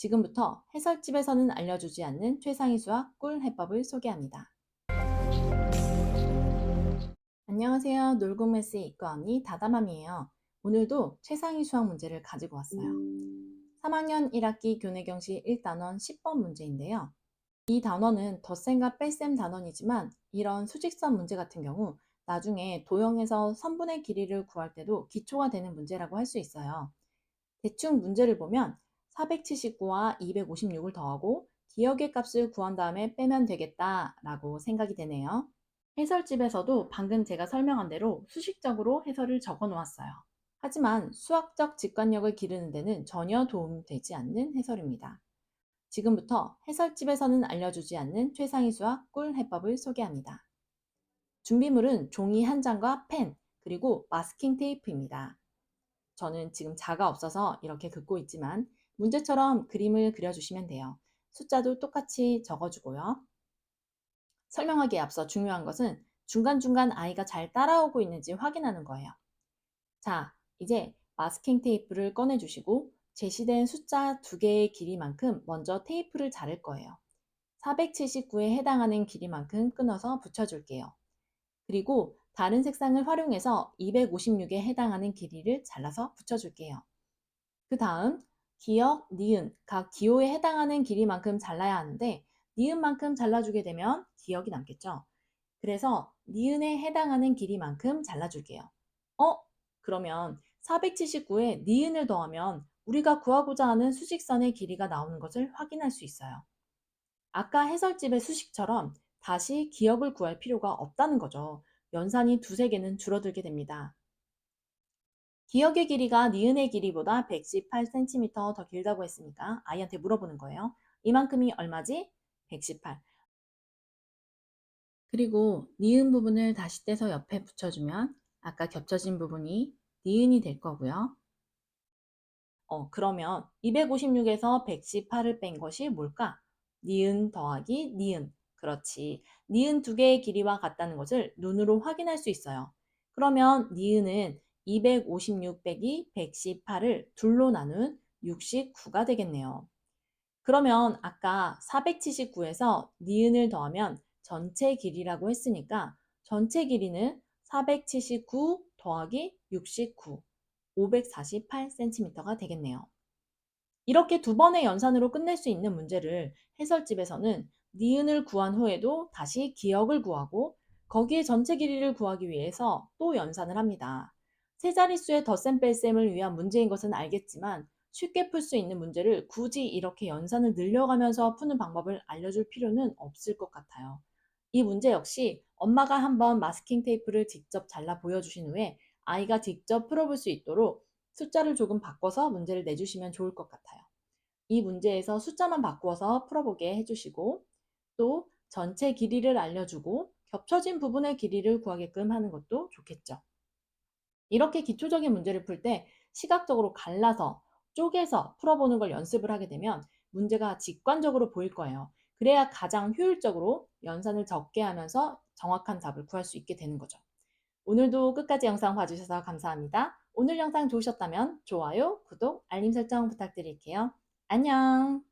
지금부터 해설집에서는 알려주지 않는 최상위 수학 꿀 해법을 소개합니다. 안녕하세요. 놀궁메스의 이과 언니 다다맘이에요. 오늘도 최상위 수학 문제를 가지고 왔어요. 3학년 1학기 교내경시 1단원 10번 문제인데요. 이 단원은 덧셈과 뺄셈 단원이지만 이런 수직선 문제 같은 경우 나중에 도형에서 선분의 길이를 구할 때도 기초가 되는 문제라고 할 수 있어요. 대충 문제를 보면 479와 256을 더하고 기억의 값을 구한 다음에 빼면 되겠다라고 생각이 되네요. 해설집에서도 방금 제가 설명한 대로 수식적으로 해설을 적어 놓았어요. 하지만 수학적 직관력을 기르는 데는 전혀 도움되지 않는 해설입니다. 지금부터 해설집에서는 알려주지 않는 최상위 수학 꿀 해법을 소개합니다. 준비물은 종이 한 장과 펜, 그리고 마스킹 테이프입니다. 저는 지금 자가 없어서 이렇게 긋고 있지만 문제처럼 그림을 그려주시면 돼요. 숫자도 똑같이 적어주고요. 설명하기에 앞서 중요한 것은 중간중간 아이가 잘 따라오고 있는지 확인하는 거예요. 자, 이제 마스킹 테이프를 꺼내주시고 제시된 숫자 두 개의 길이만큼 먼저 테이프를 자를 거예요. 479에 해당하는 길이만큼 끊어서 붙여줄게요. 그리고 다른 색상을 활용해서 256에 해당하는 길이를 잘라서 붙여줄게요. 그 다음 기역, 니은, 각 기호에 해당하는 길이만큼 잘라야 하는데 니은만큼 잘라주게 되면 기억이 남겠죠. 그래서 니은에 해당하는 길이만큼 잘라줄게요. 어? 그러면 479에 니은을 더하면 우리가 구하고자 하는 수직선의 길이가 나오는 것을 확인할 수 있어요. 아까 해설집의 수식처럼 다시 기억을 구할 필요가 없다는 거죠. 연산이 두세 개는 줄어들게 됩니다. 기억의 길이가 니은의 길이보다 118cm 더 길다고 했으니까 아이한테 물어보는 거예요. 이만큼이 얼마지? 118. 그리고 니은 부분을 다시 떼서 옆에 붙여주면 아까 겹쳐진 부분이 니은이 될 거고요. 어, 그러면 256에서 118을 뺀 것이 뭘까? 니은 더하기 니은. 그렇지. 니은 두 개의 길이와 같다는 것을 눈으로 확인할 수 있어요. 그러면 니은은 256 빼기 118을 둘로 나눈 69가 되겠네요. 그러면 아까 479에서 니은을 더하면 전체 길이라고 했으니까 전체 길이는 479 더하기 69, 548cm가 되겠네요. 이렇게 두 번의 연산으로 끝낼 수 있는 문제를 해설집에서는 니은을 구한 후에도 다시 기억을 구하고 거기에 전체 길이를 구하기 위해서 또 연산을 합니다. 세 자릿수의 덧셈 뺄셈을 위한 문제인 것은 알겠지만 쉽게 풀 수 있는 문제를 굳이 이렇게 연산을 늘려가면서 푸는 방법을 알려줄 필요는 없을 것 같아요. 이 문제 역시 엄마가 한번 마스킹 테이프를 직접 잘라 보여주신 후에 아이가 직접 풀어볼 수 있도록 숫자를 조금 바꿔서 문제를 내주시면 좋을 것 같아요. 이 문제에서 숫자만 바꾸어서 풀어보게 해주시고 또 전체 길이를 알려주고 겹쳐진 부분의 길이를 구하게끔 하는 것도 좋겠죠. 이렇게 기초적인 문제를 풀 때 시각적으로 갈라서 쪼개서 풀어보는 걸 연습을 하게 되면 문제가 직관적으로 보일 거예요. 그래야 가장 효율적으로 연산을 적게 하면서 정확한 답을 구할 수 있게 되는 거죠. 오늘도 끝까지 영상 봐주셔서 감사합니다. 오늘 영상 좋으셨다면 좋아요, 구독, 알림 설정 부탁드릴게요. 안녕!